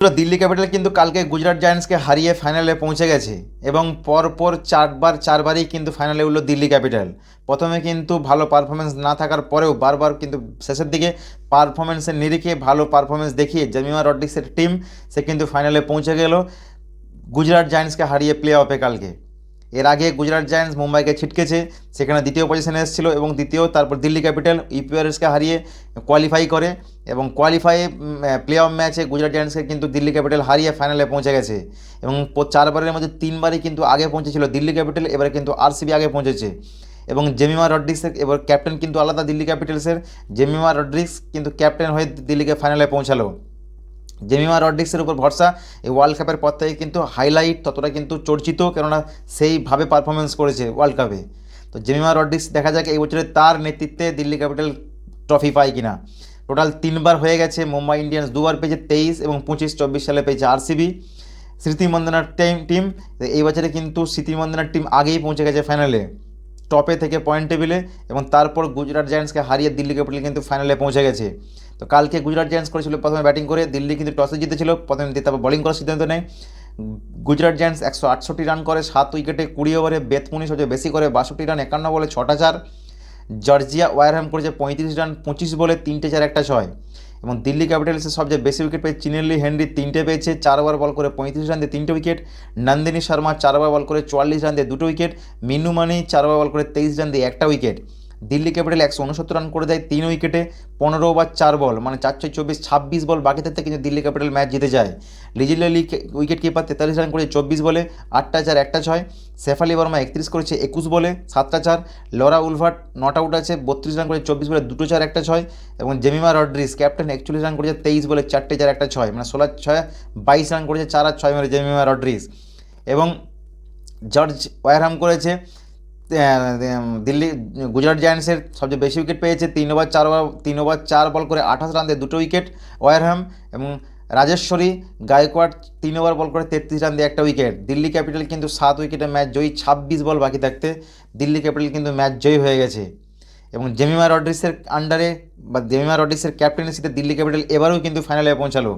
Delhi capital কিন্তু কালকে গুজরাট জায়ান্টসকে হারিয়ে ফাইনালে পৌঁছে গেছে এবং পরপর চারবার চারবারই কিন্তু ফাইনালে উঠল দিল্লি ক্যাপিটাল। প্রথমে কিন্তু ভালো পারফরমেন্স না থাকার পরেও বারবার কিন্তু শেষের দিকে পারফরমেন্সের নিরিখে ভালো পারফরমেন্স দেখিয়ে জামিমা রড্রিক্সের টিম সে কিন্তু ফাইনালে পৌঁছে গেল। গুজরাট জায়ান্টসকে হারিয়ে প্লে অফে কালকে। এর আগে গুজরাট জায়ান্টস মুম্বাইকে ছিটকেছে সেখানে দ্বিতীয় পজিশনে এসেছিল এবং দ্বিতীয় তারপর দিল্লি ক্যাপিটাল ইপিআরএসকে হারিয়ে কোয়ালিফাই করে এবং কোয়ালিফাই প্লে অফ ম্যাচে গুজরাট জায়ান্টসকে কিন্তু দিল্লি ক্যাপিটাল হারিয়ে ফাইনালে পৌঁছে গেছে এবং চারবারের মধ্যে তিনবারই কিন্তু আগে পৌঁছেছিল দিল্লি ক্যাপিটাল এবারে কিন্তু আরসিবি আগে পৌঁছেছে এবং জেমিমা রড্রিক্সের এবার ক্যাপ্টেন কিন্তু আলাদা দিল্লি ক্যাপিটালসের জেমিমা রড্রিক্স কিন্তু ক্যাপ্টেন হয়ে দিল্লিকে ফাইনালে পৌঁছালো জেমিমা রড্রিক্সের উপর ভরসা, এই ওয়ার্ল্ড কাপের পর থেকে কিন্তু হাইলাইট ততটা কিন্তু চর্চিত, কেননা সেইভাবে পারফরমেন্স করেছে ওয়ার্ল্ড কাপে তো জেমিমা রড্রিক্স দেখা যাক এই বছরে তার নেতৃত্বে দিল্লি ক্যাপিটাল ট্রফি পায় কিনা। টোটাল তিনবার হয়ে গেছে মুম্বাই ইন্ডিয়ান্স, দুবার পেয়েছে তেইশ এবং পঁচিশ, চব্বিশ সালে পেয়েছে আরসিবি। স্মৃতি মন্দনার টিম এই বছরে কিন্তু স্মৃতি মন্দনার টিম আগেই পৌঁছে গেছে ফাইনালে টপে থেকে পয়েন্ট টেবিলে এবং তারপর গুজরাট জায়ান্টসকে হারিয়ে দিল্লি ক্যাপিটাল কিন্তু ফাইনালে পৌঁছে গেছে। তো কালকে গুজরাট জায়ান্টস করেছিল প্রথমে ব্যাটিং করে, দিল্লি কিন্তু টসে জিতেছিল, প্রথমে তারপর বোলিং করার সিদ্ধান্ত নেয়। গুজরাট জায়ান্টস একশো আটষট্টি রান করে, সাত উইকেটে কুড়ি ওভারে বেতমুনি সবচেয়ে বেশি করে, বাষট্টি রান একান্ন বলে ছটা চার। জর্জিয়া ওয়ারহ্যাম করেছে পঁয়ত্রিশ রান, পঁচিশ বলে তিনটে চার, একটা ছয়। এবং দিল্লি ক্যাপিটালসের সবচেয়ে বেশি উইকেট পেয়ে চিনেলি হেনরি, তিনটে পেয়েছে চারবার বল করে পঁয়ত্রিশ রান দিয়ে তিনটে উইকেট নন্দিনী শর্মা চারবার বল করে চুয়াল্লিশ রান দিয়ে দুটো উইকেট মিনু মানি চার ওভার বল করে তেইশ রান দিয়ে একটা উইকেট দিল্লি ক্যাপিটাল একশো উনসত্তর রান করে দেয় তিন উইকেটে পনেরো ওভার চার বল মানে চার ছয় চব্বিশ ছাব্বিশ বল বাকি থাকতে কিন্তু দিল্লি ক্যাপিটাল ম্যাচ জিতে যায়। লিজিলি উইকেট কিপার তেতাল্লিশ রান করেছে চব্বিশ বলে আটটা চার, একটা ছয়। শেফালি বর্মা একত্রিশ করেছে একুশ বলে সাতটা চার। লরা উলভার্ট নট আউট আছে, বত্রিশ রান করে চব্বিশ বলে দুটো চার, একটা ছয়। এবং জেমিমা রড্রিস ক্যাপ্টেন একচল্লিশ রান করেছে তেইশ বলে চারটে চার, একটা ছয়। মানে ষোলো ছয়, বাইশ রান করেছে চার আর ছয় মেরে জেমিমা রড্রিস এবং জর্জ ওয়ারহাম করেছে দিল্লি, গুজরাট জায়ান্টসের সবচেয়ে বেশি উইকেট পেয়েছে, তিন ওভার চার ওভার তিন ওভার চার বল করে আঠাশ রান দিয়ে দুটো উইকেট ওয়ারহ্যাম এবং রাজেশ্বরী, গায়কোয়াড় তিন ওভার বল করে তেত্রিশ রান দিয়ে একটা উইকেট দিল্লি ক্যাপিটাল কিন্তু সাত উইকেটে ম্যাচ জয়ী, ছাব্বিশ বল বাকি থাকতে দিল্লি ক্যাপিটাল কিন্তু ম্যাচ জয়ী হয়ে গেছে। এবং জেমিমা রড্রিসের আন্ডারে বা জেমিমা রড্রিসের ক্যাপ্টেন্সিতে দিল্লি ক্যাপিটাল এবারেও কিন্তু ফাইনালে পৌঁছালো।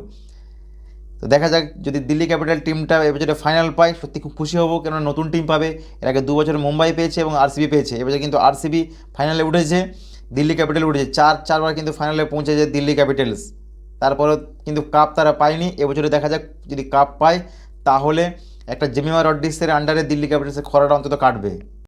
তো দেখা যাক যদি দিল্লি ক্যাপিটাল টিমটা এবছরে ফাইনাল পায়, সত্যি খুব খুশি হব। কেননা নতুন টিম পাবে, এর আগে দু বছর মুম্বাই পেয়েছে এবং আরসিবি পেয়েছে। এবছর কিন্তু আরসিবি ফাইনালে উঠেছে, দিল্লি ক্যাপিটাল উঠেছে। চার, চারবার কিন্তু ফাইনালে পৌঁছেছে দিল্লি ক্যাপিটালস। তারপরেও কিন্তু কাপ তারা পায়নি। এবছরে দেখা যাক যদি কাপ পায়, তাহলে একটা জেমিমা রড্রিসের আন্ডারে দিল্লি ক্যাপিটালসের খরাটা অন্তত কাটবে।